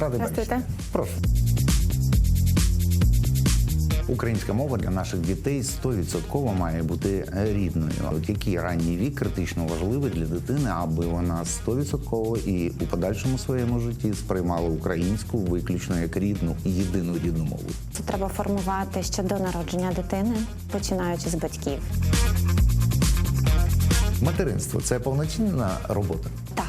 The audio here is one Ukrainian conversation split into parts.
Радий бачити. Прошу. Українська мова для наших дітей 100% має бути рідною. От який ранній вік критично важливий для дитини, аби вона 100% і у подальшому своєму житті сприймала українську виключно як рідну і єдину рідну мову. Це треба формувати ще до народження дитини, починаючи з батьків. Материнство це повноцінна робота. Так,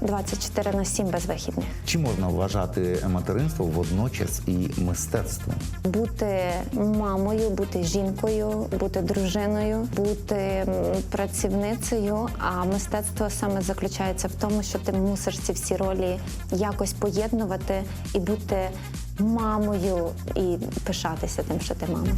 24 на 7 без вихідних. Чи можна вважати материнство водночас і мистецтвом? Бути мамою, бути жінкою, бути дружиною, бути працівницею. А мистецтво саме заключається в тому, що ти мусиш ці всі ролі якось поєднувати і бути мамою, і пишатися тим, що ти мама.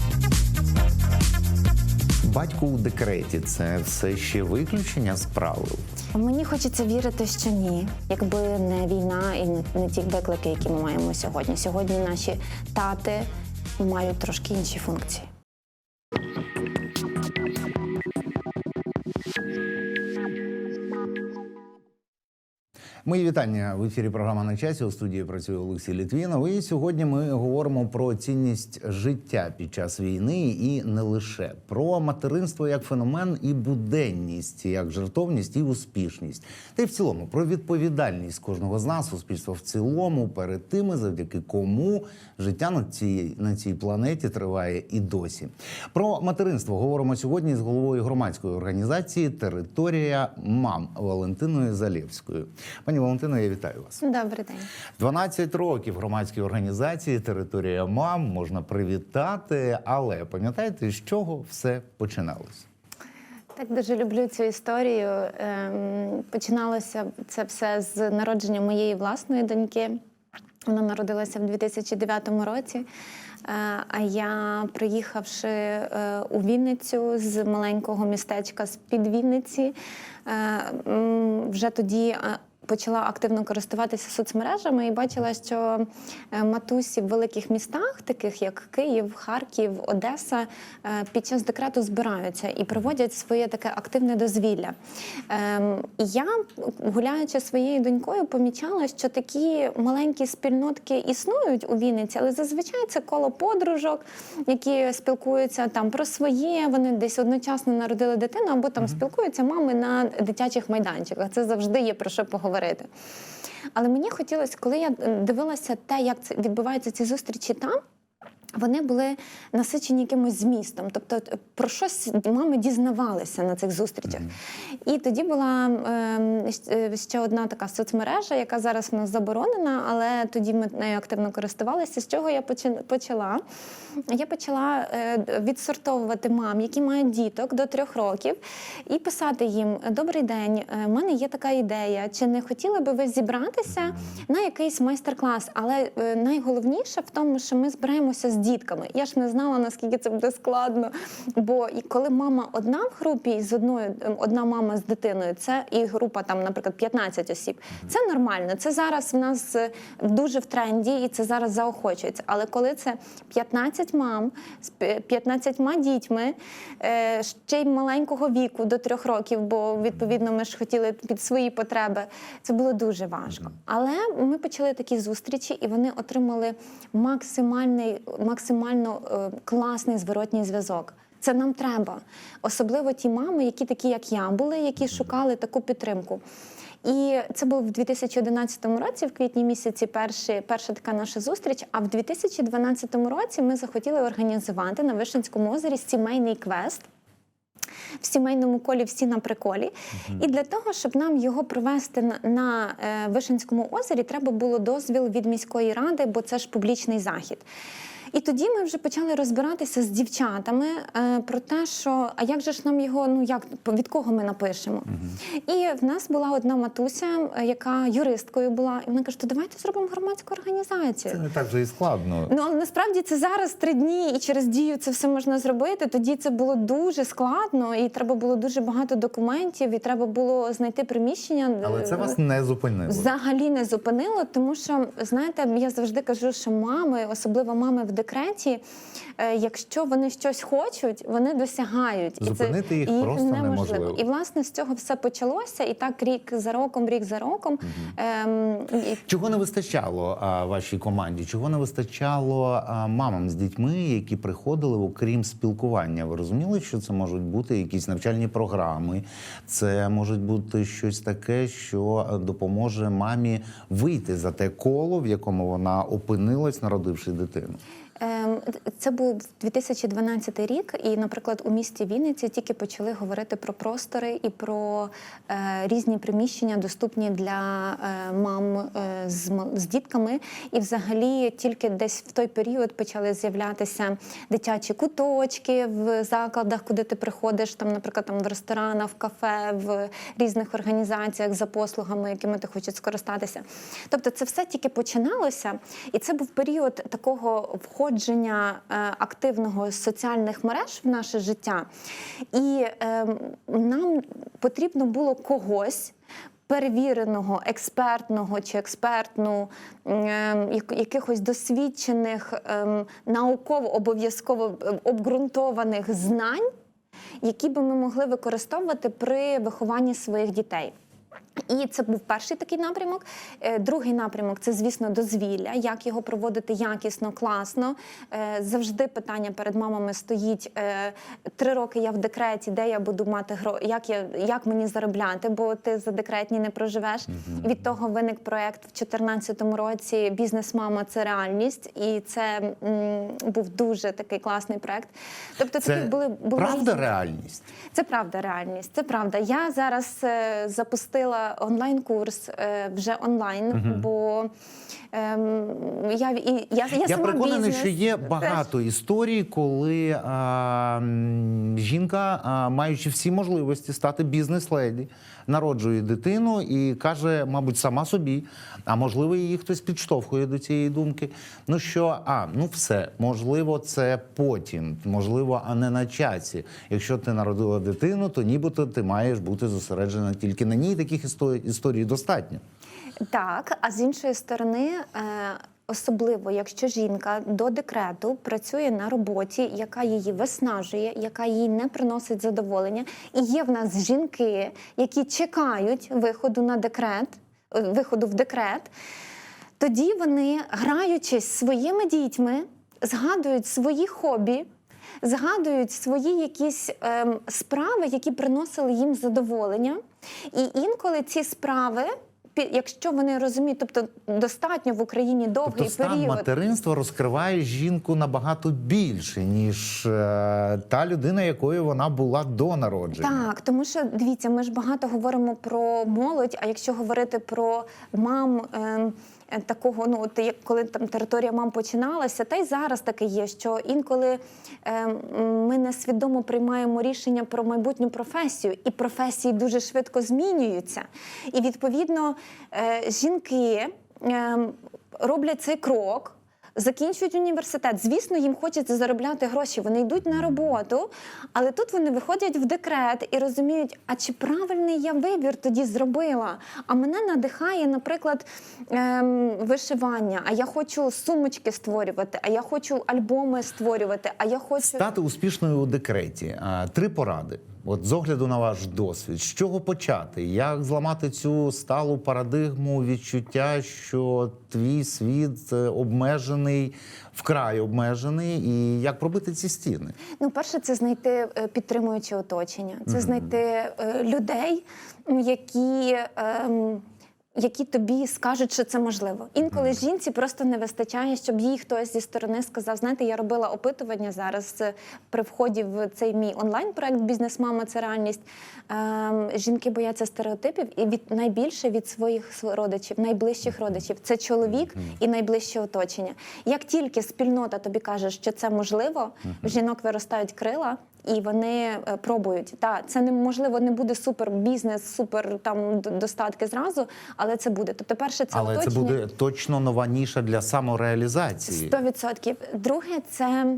Батько у декреті це все ще виключення з правил. Мені хочеться вірити, що ні, якби не війна і не, не ті виклики, які ми маємо сьогодні. Сьогодні наші тати мають трошки інші функції. Мої вітання в ефірі. Програма на часі у студії працює Олексій Літвінов. І сьогодні ми говоримо про цінність життя під час війни і не лише про материнство як феномен і буденність, як жертовність і успішність, та й в цілому про відповідальність кожного з нас, суспільства в цілому, перед тими, завдяки кому життя на цій на цій планеті триває і досі. Про материнство говоримо сьогодні з головою громадської організації Територія мам Валентиною Залєвською. Пані Валентино, я вітаю вас. Добрий день. 12 років громадській організації Територія мам можна привітати, але пам'ятаєте, з чого все починалось? Так дуже люблю цю історію. Ем, Починалося це все з народження моєї власної доньки. Вона народилася в 2009 році. Е, А я, приїхавши е, у Вінницю з маленького містечка з-під Вінниці, е, вже тоді. Почала активно користуватися соцмережами і бачила, що е, матусі в великих містах, таких як Київ, Харків, Одеса, е, під час декрету збираються і проводять своє таке активне дозвілля. Ем, І я, гуляючи своєю донькою, помічала, що такі маленькі спільнотки існують у Вінниці, але зазвичай це коло подружок, які спілкуються там про своє. Вони десь одночасно народили дитину, або там спілкуються мами на дитячих майданчиках. Це завжди є про що поговорити. Але мені хотілося, коли я дивилася те, як це відбуваються ці зустрічі там. Вони були насичені якимось змістом, тобто е, про щось мами дізнавалися на цих зустрічах. І тоді була ем, е, ще одна така соцмережа, яка зараз в нас заборонена, але тоді ми нею активно користувалися. З чого я почала? Я почала е, відсортовувати мам, які мають діток до трьох років, і писати їм: Добрий день, в мене є така ідея. Чи не хотіли би ви зібратися на якийсь майстер-клас? Але е, найголовніше в тому, що ми збираємося з дітками. Я ж не знала, наскільки це буде складно. Бо і коли мама одна в групі з одною, ем, одна мама з дитиною, це і група там, наприклад, 15 осіб. Це нормально. Це зараз в нас е, дуже в тренді, і це зараз заохочується. Але коли це 15 мам з пі- 15 дітьми, е, ще й маленького віку до трьох років, бо відповідно ми ж хотіли під свої потреби. Це було дуже важко. Але ми почали такі зустрічі, і вони отримали максимальний, максимально е, класний зворотній зв'язок. Це нам треба, особливо ті мами, які такі, як я, були, які шукали таку підтримку. І це був в 2011 році, в квітні місяці, перші, перша така наша зустріч. А в 2012 році ми захотіли організувати на Вишенському озері сімейний квест в сімейному колі всі на приколі. І для того, щоб нам його провести на, на е, Вишенському озері, треба було дозвіл від міської ради, бо це ж публічний захід. І тоді ми вже почали розбиратися з дівчатами е, про те, що а як же ж нам його, ну як від кого ми напишемо? І в нас була одна матуся, е, яка юристкою була, і вона каже: то давайте зробимо громадську організацію. Це не так вже і складно. Ну але насправді це зараз три дні, і через дію це все можна зробити. Тоді це було дуже складно, і треба було дуже багато документів, і треба було знайти приміщення. Але це вас не зупинило. взагалі не зупинило, тому що знаєте, я завжди кажу, що мами, особливо мами в декреті, е, якщо вони щось хочуть, вони досягають. Зупинити їх і просто неможливо. І власне з цього все почалося. І так рік за роком, рік за роком. Ем, і Чого не вистачало а, вашій команді? Чого не вистачало а, мамам з дітьми, які приходили, окрім спілкування? Ви розуміли, що це можуть бути якісь навчальні програми? Це може бути щось таке, що е, допоможе мамі вийти за те коло, в якому вона опинилась, народивши дитину. Ем, Це був 2012 рік, і, наприклад, у місті Вінниці тільки почали говорити про простори і про е, різні приміщення, доступні для е, мам е, з, з дітками. І, взагалі, тільки десь в той період почали з'являтися дитячі куточки в закладах, куди ти приходиш, там, наприклад, там в ресторанах, в кафе, в різних організаціях за послугами, якими ти хочеш скористатися. Тобто, це все тільки починалося, і це був період такого входження е, активного соціальних мереж в наше життя. І е, нам потрібно було когось. Перевіреного, експертного чи експертну, ем, якихось досвідчених, ем, науково обов'язково е, обґрунтованих знань, які би ми могли використовувати при вихованні своїх дітей. І це був перший такий напрямок. Е, Другий напрямок це, звісно, дозвілля, як його проводити якісно, класно. Е, Завжди питання перед мамами стоїть е, три роки я в декреті, де я буду мати гро, як я як мені заробляти, бо ти за декретні не проживеш. Від того виник проект в 2014 році Бізнес-мама це реальність, і це м, був дуже такий класний проект. Тобто Це такі були були правда реальність? це правда реальність. Це правда. Я зараз е, запустила онлайн-курс е, вже онлайн, бо ем, я, і, я, я, Я переконаний, бізнес що є теж. багато історій, коли а, жінка, а, маючи всі можливості стати бізнес-леді, народжує дитину і каже, мабуть, сама собі, а можливо, її хтось підштовхує до цієї думки. Ну що, а ну все, можливо, це потім, можливо, а не на часі. Якщо ти народила дитину, то нібито ти маєш бути зосереджена тільки на ній. Таких історій достатньо. Так, а з іншої сторони, е, особливо якщо жінка до декрету працює на роботі, яка її виснажує, яка їй не приносить задоволення, і є в нас жінки, які чекають виходу на декрет, е, виходу в декрет. Тоді вони, граючись своїми дітьми, згадують свої хобі, згадують свої якісь ем, справи, які приносили їм задоволення. І інколи ці справи, якщо вони розуміють, тобто достатньо в Україні довгий Тобто стан період. материнства розкриває жінку набагато більше, ніж е, та людина, якою вона була до народження. Так, тому що дивіться, ми ж багато говоримо про молодь. А якщо говорити про мам. е, Такого, ну от як коли там територія мам починалася, та й зараз таке є, що інколи ем, ми несвідомо приймаємо рішення про майбутню професію, і професії дуже швидко змінюються. І відповідно е, жінки ем, роблять цей крок. Закінчують університет. Звісно, їм хочеться заробляти гроші. Вони йдуть на роботу, але тут вони виходять в декрет і розуміють, а чи правильний я вибір тоді зробила? А мене надихає, наприклад, ем, вишивання. А я хочу сумочки створювати, а я хочу альбоми створювати, а я хочу. Стати успішною у декреті. Три поради. От з огляду на ваш досвід, з чого почати? Як зламати цю сталу парадигму відчуття, що твій світ е, обмежений, вкрай обмежений, і як пробити ці стіни? Ну, перше, це знайти е, підтримуюче оточення, це знайти е, людей, які. ем, які тобі скажуть, що це можливо. Інколи жінці просто не вистачає, щоб їй хтось зі сторони сказав: знаєте, я робила опитування зараз е, при вході в цей мій онлайн-проект Бізнес-мама це реальність. Ем, жінки бояться стереотипів і від найбільше від своїх родичів, найближчих родичів. Це чоловік і найближче оточення. Як тільки спільнота тобі каже, що це можливо, в жінок виростають крила. І вони е, пробують. Та це неможливо, не буде супер бізнес, супер там достатки зразу, але це буде. Тобто, перше, це Але це буде точно нова ніша для самореалізації. 100%. Друге, це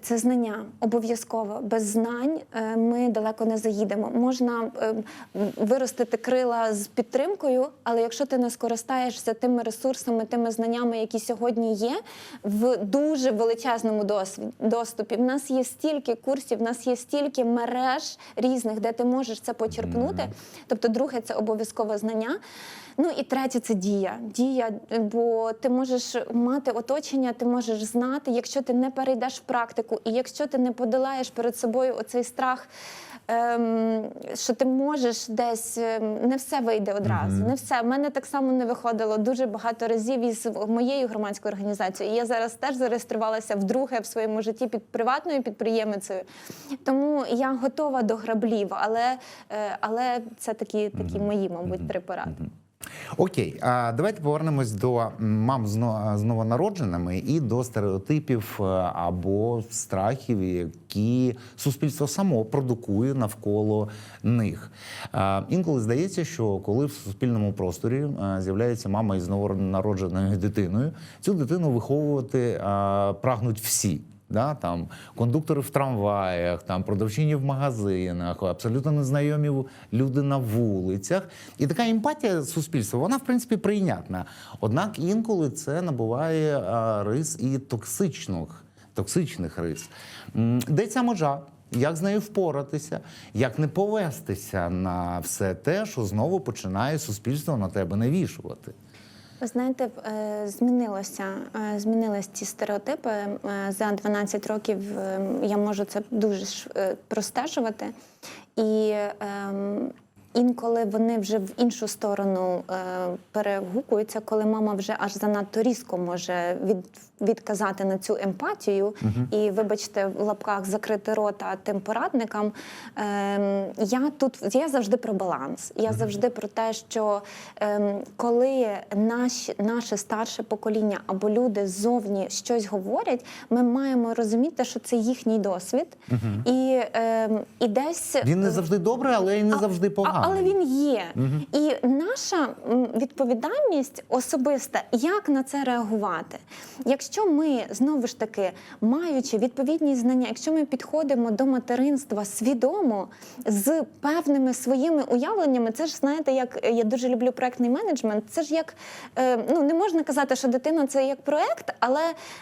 Це знання обов'язково. Без знань е, ми далеко не заїдемо. Можна ем, виростити крила з підтримкою, але якщо ти не скористаєшся тими ресурсами, тими знаннями, які сьогодні є, в дуже величезному доступі. В нас є стільки курсів, в нас є стільки мереж різних, де ти можеш це почерпнути. Тобто, друге, це обов'язкове знання. Ну і третє це дія. Дія, бо ти можеш мати оточення, ти можеш знати, якщо ти не перейдеш в практику, і якщо ти не подолаєш перед собою оцей страх. Ем, що ти можеш десь ем, не все вийде одразу, не все. В мене так само не виходило дуже багато разів із моєю громадською організацією. І я зараз теж зареєструвалася вдруге в своєму житті під приватною підприємицею. Тому я готова до граблів, але, е, але це такі, такі мої, мабуть, три поради. Окей, а давайте повернемось до мам з но- з новонародженими і до стереотипів е, або страхів, які суспільство само продукує навколо них. Інколи здається, що коли в суспільному просторі е, з'являється мама із новонародженою дитиною, цю дитину виховувати е, прагнуть всі. Да, там кондуктори в трамваях, там продавчині в магазинах, абсолютно незнайомі люди на вулицях. І така емпатія суспільства, вона в принципі прийнятна. Однак інколи це набуває а, рис і токсичних, токсичних рис. Де ця межа? Як з нею впоратися, як не повестися на все те, що знову починає суспільство на тебе навішувати? Ви знаєте, е, змінилося, е, змінились ці стереотипи. Е, За 12 років е, я можу це дуже простежувати. І ем, інколи вони вже в іншу сторону е, перегукуються, коли мама вже аж занадто різко може від, відказати на цю емпатію і, вибачте, в лапках закрити рота тим порадникам. Ем, я тут я завжди про баланс. Я завжди про те, що ем, коли наш, наше старше покоління або люди ззовні щось говорять, ми маємо розуміти, що це їхній досвід, і, ем, і десь Він не завжди добрий, але й не завжди поганий. Але він є. І наша відповідальність особиста, як на це реагувати. Якщо ми знову ж таки, маючи відповідні знання, якщо ми підходимо до материнства свідомо з певними своїми уявленнями, це ж знаєте, як я дуже люблю проектний менеджмент. Це ж як е, ну не можна казати, що дитина це як проект, але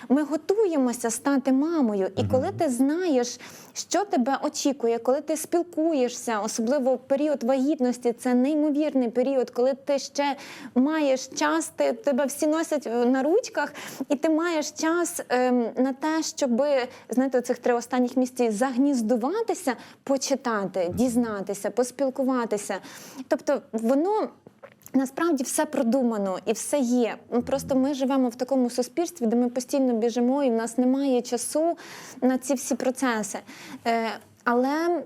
ми готуємося стати мамою. І коли ти знаєш, що тебе очікує, коли ти спілкуєшся, особливо в період вагітності, це неймовірний період, коли ти ще маєш час, ти, тебе всі носять е, на ручках, і ти маєш час ем, на те, щоб знаєте, цих три останніх місяці загніздуватися, почитати, дізнатися, поспілкуватися. Тобто воно. Насправді все продумано і все є. Просто ми живемо в такому суспільстві, де ми постійно біжимо, і в нас немає часу на ці всі процеси. Але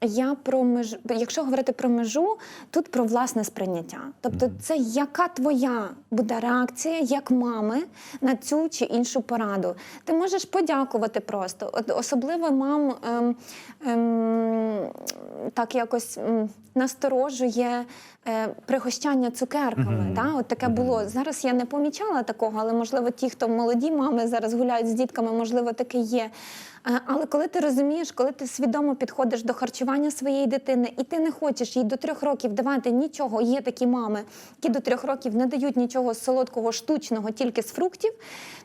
я про меж, якщо говорити про межу, тут про власне сприйняття. Тобто, це яка твоя буде реакція як мами на цю чи іншу пораду. Ти можеш подякувати просто. От особливо мам ем, ем, так якось м, насторожує е, пригощання цукерками. Да? От таке було. Зараз я не помічала такого, але можливо ті, хто молоді мами зараз гуляють з дітками, можливо, таке є. Е, Але коли ти розумієш, коли ти свідомо підходиш до харчування своєї дитини, і ти не хочеш їй до трьох років давати нічого, є такі мами, які до трьох років не дають нічого солодкого, штучного, тільки з фруктів,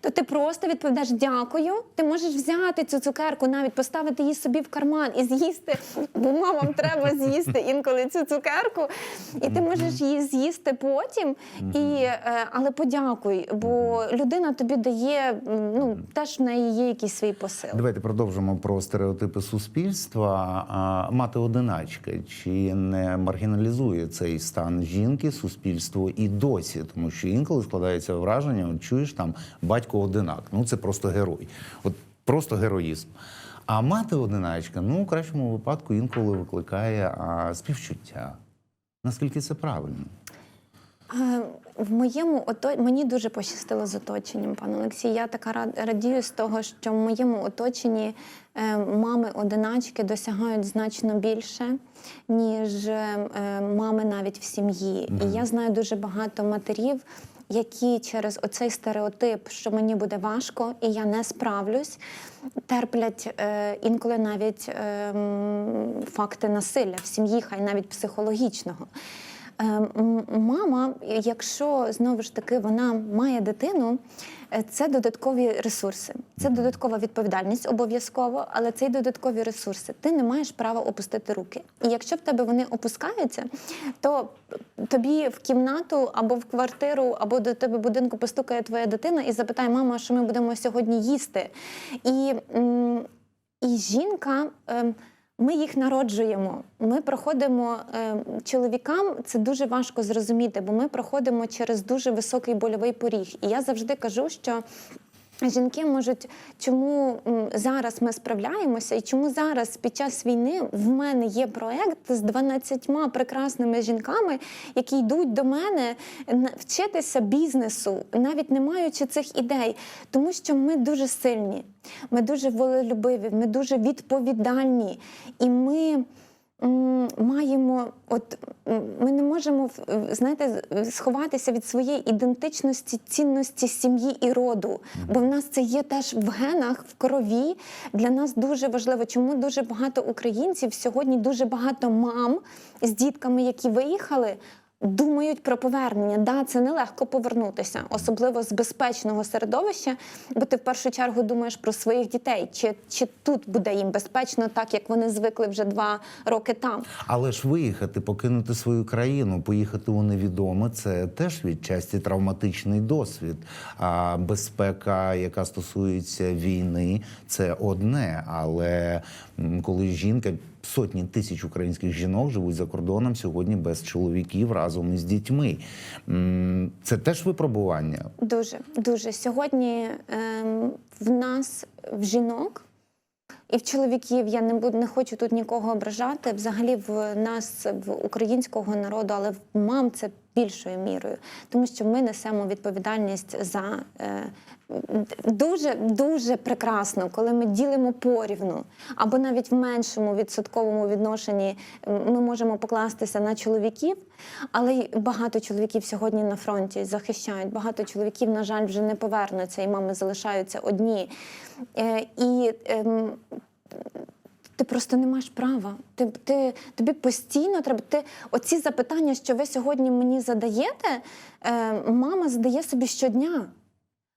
то ти просто відповідаєш дякую. Ти можеш взяти цю цукерку, навіть поставити її собі в карман і з'їсти, бо мамам треба з'їсти інколи цю цукерку, і ти можеш її з'їсти потім. І, е, але подякуй, бо людина тобі дає, ну теж в неї є якийсь свій посил. Давайте продовжимо про стереотипи суспільства. Мати одиначка чи не маргіналізує цей стан жінки, суспільство і досі, тому що інколи складається враження, от чуєш там батько одинак. Ну це просто герой, от просто героїзм. А мати одиначка, ну в кращому випадку інколи викликає а, співчуття. Наскільки це правильно? Е, В моєму ото мені дуже пощастило з оточенням, пане Олексій. Я така рад- радію з того, що в моєму оточенні е, мами-одиначки досягають значно більше, ніж е, мами навіть в сім'ї. І я знаю дуже багато матерів. які через оцей стереотип, що мені буде важко і я не справлюсь, терплять е, інколи навіть е, факти насилля в сім'ї, хай навіть психологічного. Е, Мама, якщо знову ж таки вона має дитину, е, це додаткові ресурси, це додаткова відповідальність обов'язково, але це й додаткові ресурси. Ти не маєш права опустити руки. І якщо в тебе вони опускаються, то тобі в кімнату або в квартиру, або до тебе в будинку постукає твоя дитина і запитає, мама, що ми будемо сьогодні їсти. І, і жінка. Ми їх народжуємо. Ми проходимо е, чоловікам. Це дуже важко зрозуміти, бо ми проходимо через дуже високий больовий поріг. І я завжди кажу, що. Жінки можуть, чому зараз ми справляємося, і чому зараз під час війни в мене є проект з 12 прекрасними жінками, які йдуть до мене вчитися бізнесу, навіть не маючи цих ідей, тому що ми дуже сильні, ми дуже волелюбиві, ми дуже відповідальні, і ми. Маємо, от ми не можемо знаєте, сховатися від своєї ідентичності, цінності сім'ї і роду, бо в нас це є теж в генах, в крові. Для нас дуже важливо, чому дуже багато українців сьогодні дуже багато мам з дітками, які виїхали. Думають про повернення. Да, це нелегко повернутися, особливо з безпечного середовища, бо ти в першу чергу думаєш про своїх дітей, чи, чи тут буде їм безпечно, так як вони звикли вже два роки там. Але ж виїхати, покинути свою країну, поїхати у невідоме це теж відчасті травматичний досвід. А безпека, яка стосується війни, це одне. Але коли жінка. Сотні тисяч українських жінок живуть за кордоном сьогодні без чоловіків разом із дітьми. Це теж випробування. Дуже, дуже. Сьогодні ем, в нас, в жінок і в чоловіків, я не буду не хочу тут нікого ображати. Взагалі в нас, в українського народу, але в мам це більшою мірою, тому що ми несемо відповідальність за е, дуже дуже прекрасно, коли ми ділимо порівну, або навіть в меншому відсотковому відношенні ми можемо покластися на чоловіків, але й багато чоловіків сьогодні на фронті захищають. Багато чоловіків, на жаль, вже не повернуться, і мами залишаються одні. Е, і ем, ти просто не маєш права. Ти, ти, тобі постійно треба. Ти, оці запитання, що ви сьогодні мені задаєте, е, мама задає собі щодня.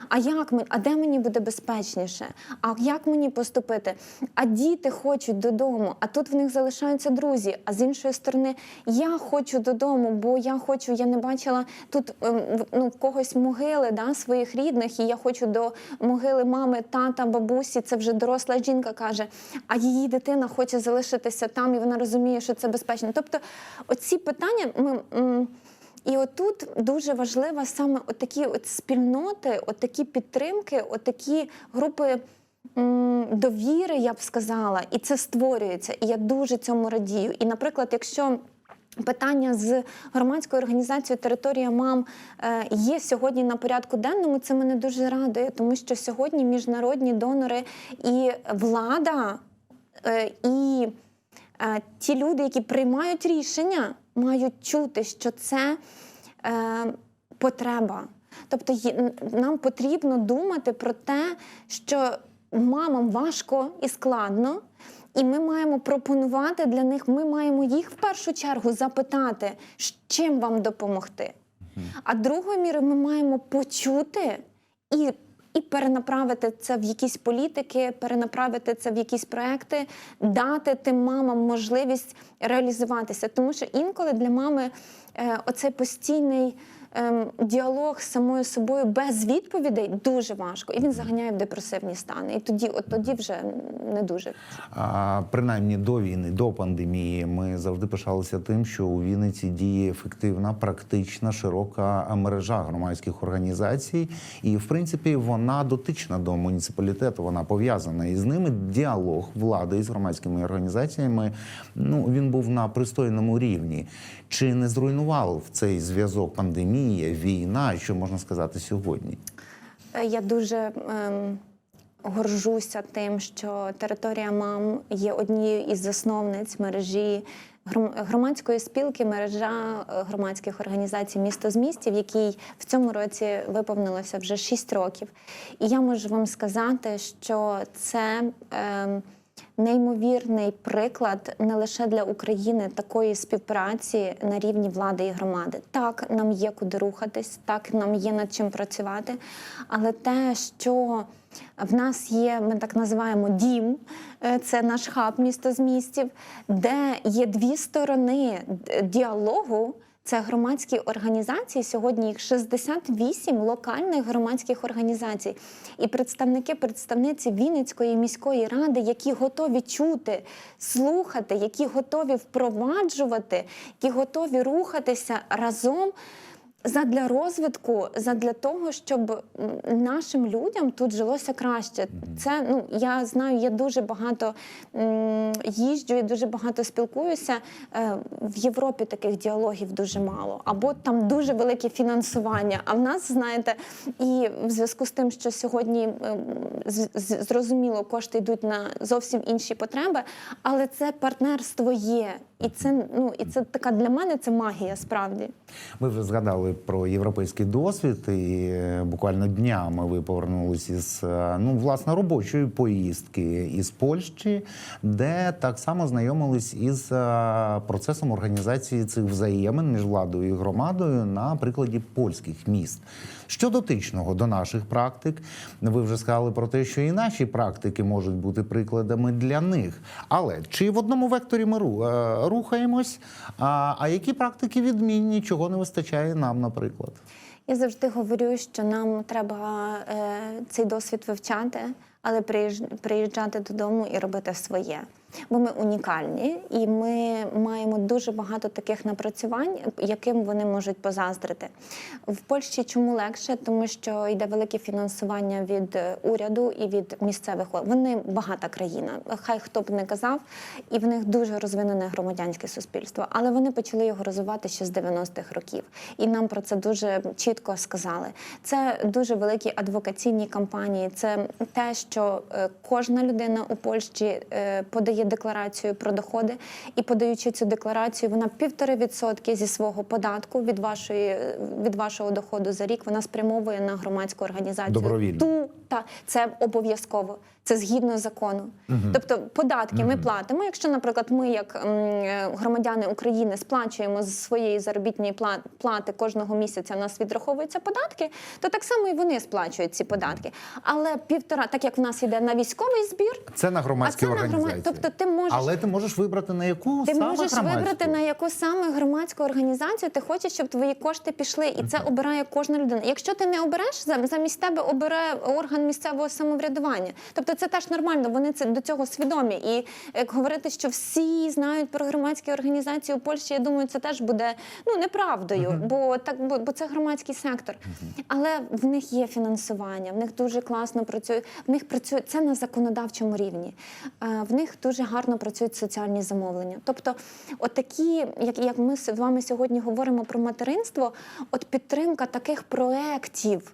А як ми, а де мені буде безпечніше? А як мені поступити? А діти хочуть додому, а тут в них залишаються друзі. А з іншої сторони, я хочу додому, бо я хочу, я не бачила тут ем, ну, когось могили да, своїх рідних, і я хочу до могили мами, тата, бабусі. Це вже доросла жінка каже, а її дитина хоче залишитися там, і вона розуміє, що це безпечно. Тобто, оці питання ми. І отут дуже важлива саме отакі от спільноти, отакі підтримки, отакі групи довіри, я б сказала, і це створюється. І я дуже цьому радію. І, наприклад, якщо Питання з громадською організацією Територія мам е, є сьогодні на порядку денному. Це мене дуже радує, тому що сьогодні міжнародні донори і влада, е, і е, ті люди, які приймають рішення, мають чути, що це е, потреба. Тобто нам потрібно думати про те, що мамам важко і складно. І ми маємо пропонувати для них, ми маємо їх в першу чергу запитати, чим вам допомогти. А другою мірою ми маємо почути і, і перенаправити це в якісь політики, перенаправити це в якісь проекти, дати тим мамам можливість реалізуватися. Тому що інколи для мами е, оцей постійний. Ем, Діалог з самою собою без відповідей дуже важко, і він заганяє в депресивні стани. І тоді, от тоді вже не дуже. А, принаймні до війни, до пандемії, ми завжди пишалися тим, що у Вінниці діє ефективна, практична, широка мережа громадських організацій, і в принципі вона дотична до муніципалітету. Вона пов'язана із ними. Діалог влади із громадськими організаціями. Ну він був на пристойному рівні. Чи не зруйнував цей зв'язок пандемія, війна? Що можна сказати сьогодні? Е, Я дуже ем, горжуся тим, що територія мам є однією із засновниць мережі громадської спілки, мережа е, громадських організацій місто з містів, який в цьому році виповнилося вже 6 років. І я можу вам сказати, що це. Е, Неймовірний приклад не лише для України такої співпраці на рівні влади і громади. Так, нам є куди рухатись, так нам є над чим працювати. Але те, що в нас є, ми так називаємо дім, е, це наш хаб місто з містів, де є дві сторони діалогу. Це громадські організації. Сьогодні їх 68 локальних громадських організацій. І представники, представниці Вінницької міської ради, які готові чути, слухати, які готові впроваджувати, які готові рухатися разом. Задля розвитку, задля того, щоб нашим людям тут жилося краще. Це ну я знаю, я дуже багато їжджу і дуже багато спілкуюся. Е, в Європі таких діалогів дуже мало, або там дуже велике фінансування. А в нас, знаєте, і в зв'язку з тим, що сьогодні зрозуміло, кошти йдуть на зовсім інші потреби, але це партнерство є, і це ну і це така для мене це магія справді. Ми вже згадали про європейський досвід, і е, буквально днями ви повернулися із е, ну власне робочої поїздки із Польщі, де так само знайомились із е, процесом організації цих взаємин між владою і громадою на прикладі польських міст. Що дотичного до наших практик, ви вже сказали про те, що і наші практики можуть бути прикладами для них. Але чи в одному векторі ми рухаємось? А, а які практики відмінні, чого не вистачає нам, наприклад? Я завжди говорю, що нам треба е, цей досвід вивчати, але приїжджати додому і робити своє. Бо ми унікальні, і ми маємо дуже багато таких напрацювань, яким вони можуть позаздрити. В Польщі чому легше? Тому що йде велике фінансування від е, уряду і від місцевих Вони багата країна. Хай хто б не казав, і в них дуже розвинене громадянське суспільство. Але вони почали його розвивати ще з 90-х років. І нам про це дуже чітко сказали. Це дуже великі адвокаційні кампанії. Це те, що е, кожна людина у Польщі е, подає декларацію про доходи, і подаючи цю декларацію, вона півтори відсотки зі свого податку від вашої е, від вашого доходу за рік вона спрямовує на громадську організацію. Добровільно. Ту та це обов'язково. Це згідно закону. Тобто податки ми платимо. Якщо, наприклад, ми, як е, громадяни України, сплачуємо з своєї заробітної плати кожного місяця, у нас відраховуються податки, то так само і вони сплачують ці податки. Але півтора, так як в нас йде на військовий збір, Це на а громадські це на організації. громад... Тобто ти можеш Але ти можеш вибрати на яку ти саме можеш громадську? вибрати на яку саме громадську організацію ти хочеш, щоб твої кошти пішли, і це обирає кожна людина. Якщо ти не обереш, замість тебе обере орган місцевого самоврядування. Тобто це теж нормально. Вони це до цього свідомі. І як говорити, що всі знають про громадські організації у Польщі, я думаю, це теж буде ну неправдою, бо так бо, бо це громадський сектор. Але в них є фінансування, в них дуже класно працює. В них працює це на законодавчому рівні. Е, В них дуже гарно працюють соціальні замовлення. Тобто, отакі, як, як ми з вами сьогодні говоримо про материнство, от підтримка таких проєктів,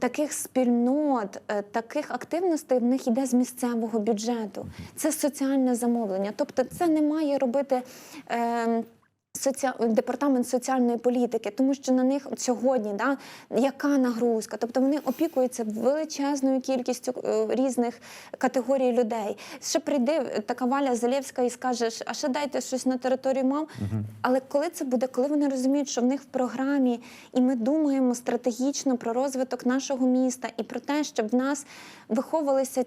таких спільнот, е, таких активностей в них йде з місцевого бюджету. Це соціальне замовлення. Тобто, це не має робити. Е, соці- департамент соціальної політики, тому що на них сьогодні да, яка нагрузка? Тобто вони опікуються величезною кількістю е, різних категорій людей. Ще прийде така Валя Залєвська і скаже, а ще дайте щось на територію мам. Але коли це буде, коли вони розуміють, що в них в програмі, і ми думаємо стратегічно про розвиток нашого міста і про те, щоб в нас виховувалися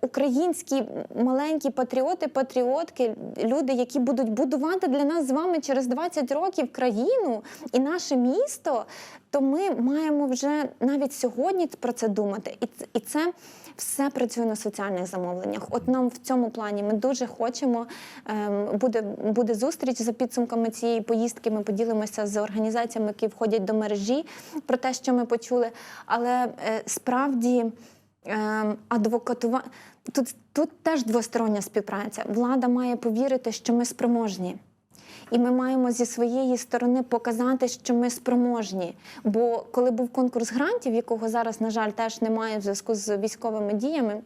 українські маленькі патріоти, патріотки, люди, які будуть будувати для нас з вами через 20 років країну і наше місто, то ми маємо вже навіть сьогодні про це думати. І і це все працює на соціальних замовленнях. От нам в цьому плані ми дуже хочемо. ем, Буде, буде зустріч за підсумками цієї поїздки. Ми поділимося з організаціями, які входять до мережі про те, що ми почули. Але е, справді ем, адвокатува... тут, тут теж двостороння співпраця. Влада має повірити, що ми спроможні. І ми маємо зі своєї сторони показати, що ми спроможні. Бо коли був конкурс грантів, якого зараз, на жаль, теж немає в зв'язку з військовими діями.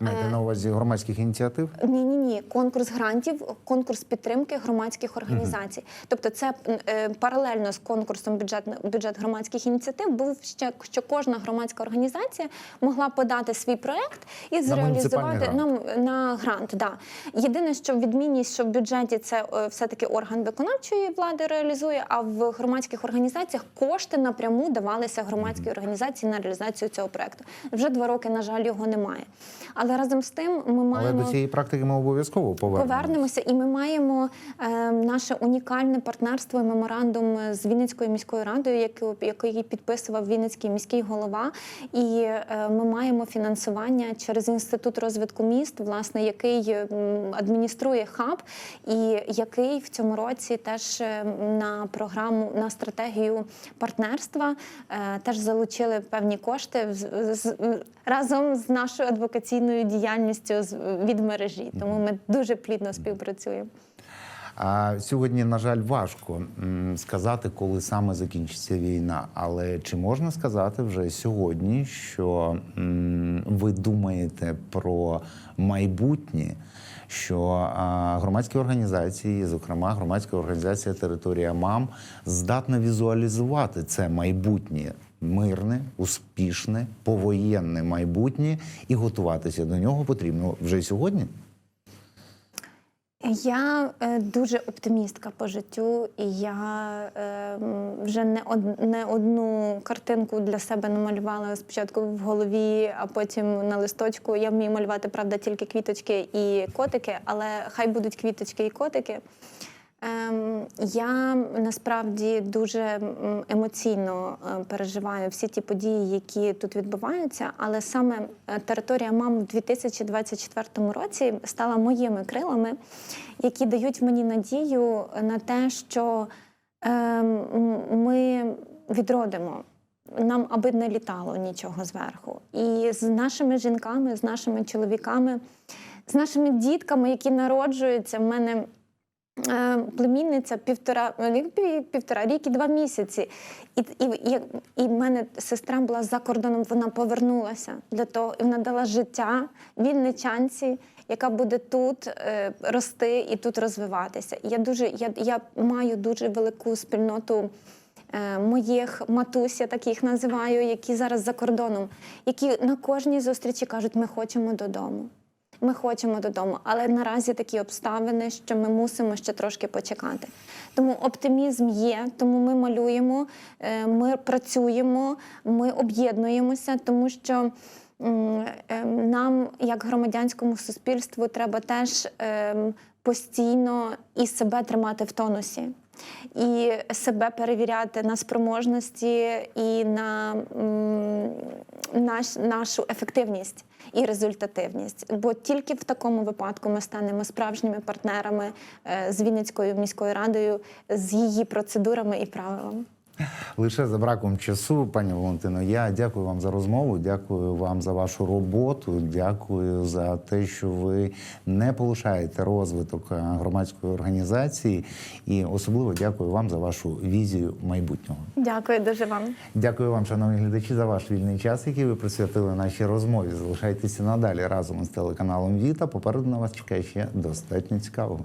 Маєте на увазі громадських ініціатив? Ні, ні, ні. Конкурс грантів, конкурс підтримки громадських організацій. Тобто, це е, паралельно з конкурсом бюджет бюджет громадських ініціатив був ще що кожна громадська організація могла подати свій проект і зреалізувати муніципальний на, на грант. Да. Єдине, що відмінність, що в бюджеті це е, все-таки орган виконавчої влади реалізує, а в громадських організаціях кошти напряму давалися громадській організації на реалізацію цього проекту. Вже два роки, на жаль, його немає. Але разом з тим ми Але маємо до цієї практики ми обов'язково повернемося. повернемося, і ми маємо е, наше унікальне партнерство і меморандум з Вінницькою міською радою, який підписував Вінницький міський голова. І е, ми маємо фінансування через інститут розвитку міст, власне, який адмініструє хаб, і який в цьому році теж е, на програму на стратегію партнерства е, теж залучили певні кошти з- з- разом з нашою адвокаційною діяльністю з- від мережі. Тому ми дуже плідно співпрацюємо. А сьогодні, на жаль, важко сказати, коли саме закінчиться війна. Але чи можна сказати вже сьогодні, що ви думаєте про майбутнє? Що громадські організації, зокрема громадська організація Територія МАМ, здатна візуалізувати це майбутнє мирне, успішне, повоєнне майбутнє і готуватися до нього потрібно вже сьогодні? Я е, дуже оптимістка по життю, і я е, вже не, од, не одну картинку для себе намалювала спочатку в голові, а потім на листочку. Я вмію малювати, правда, тільки квіточки і котики, але хай будуть квіточки і котики. Ем, я насправді дуже емоційно е, переживаю всі ті події, які тут відбуваються. Але саме е, територія мам в 2024 році стала моїми крилами, які дають мені надію на те, що ем, ми відродимо. Нам аби не літало нічого зверху. І з нашими жінками, з нашими чоловіками, з нашими дітками, які народжуються, в мене Племінниця півтора пів- півтора рік і два місяці. І, і, і, в мене сестра була за кордоном, вона повернулася для того, і вона дала життя вінничанці, яка буде тут е, рости і тут розвиватися. Я дуже я, я маю дуже велику спільноту. е, Моїх матусь, я так їх називаю, які зараз за кордоном, які на кожній зустрічі кажуть, ми хочемо додому. Ми хочемо додому, але наразі такі обставини, що ми мусимо ще трошки почекати. Тому оптимізм є, тому ми малюємо, е, ми працюємо, ми об'єднуємося, тому що е, нам, як громадянському суспільству, треба теж ем, постійно і себе тримати в тонусі. І себе перевіряти на спроможності і на наш, нашу ефективність і результативність. Бо тільки в такому випадку ми станемо справжніми партнерами е, з Вінницькою міською радою, з її процедурами і правилами. Лише за браком часу, пані Валентино, я дякую вам за розмову, дякую вам за вашу роботу, дякую за те, що ви не полишаєте розвиток е, громадської організації, і особливо дякую вам за вашу візію майбутнього. Дякую дуже вам. Дякую вам, шановні глядачі, за ваш вільний час, який ви присвятили нашій розмові. Залишайтеся надалі разом із телеканалом Віта. Попереду на вас чекає ще достатньо цікавого.